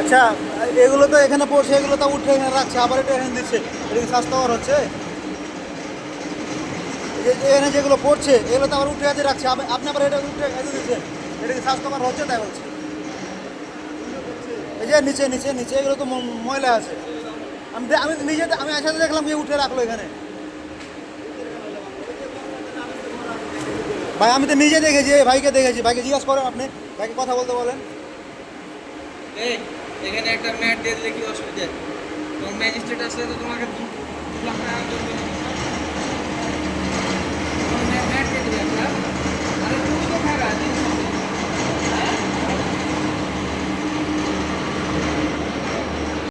আচ্ছা এগুলো তো এখানে পড়ছে এগুলো তো উঠে এখানে রাখছে, আবার এটা এখানে দিচ্ছে। এটা স্বাস্থ্য স্বাস্থ্যকর হচ্ছে? এখানে যেগুলো পড়ছে, এগুলো তো আবার উঠে কাজে রাখছে। আপনি আবার এটা উঠে দিচ্ছে এটা কি স্বাস্থ্যকর হচ্ছে তাই বলছে? এই যে নিচে নিচে নিচে, এগুলো তো ময়লা আছে। আমি আমি নিজে আমি একসাথে দেখলাম যে উঠে রাখল এখানে। ভাই, আমি তো নিজে দেখেছি ভাইকে দেখেছি। ভাইকে জিজ্ঞাসা করেন আপনি, ভাইকে কথা বলতে বলেন। এখানে একটা ম্যাট দিয়ে দিলে কি অসুবিধা। তোমার ম্যাজিস্ট্রেট আসলে তো তোমাকে দু লাখ টাকা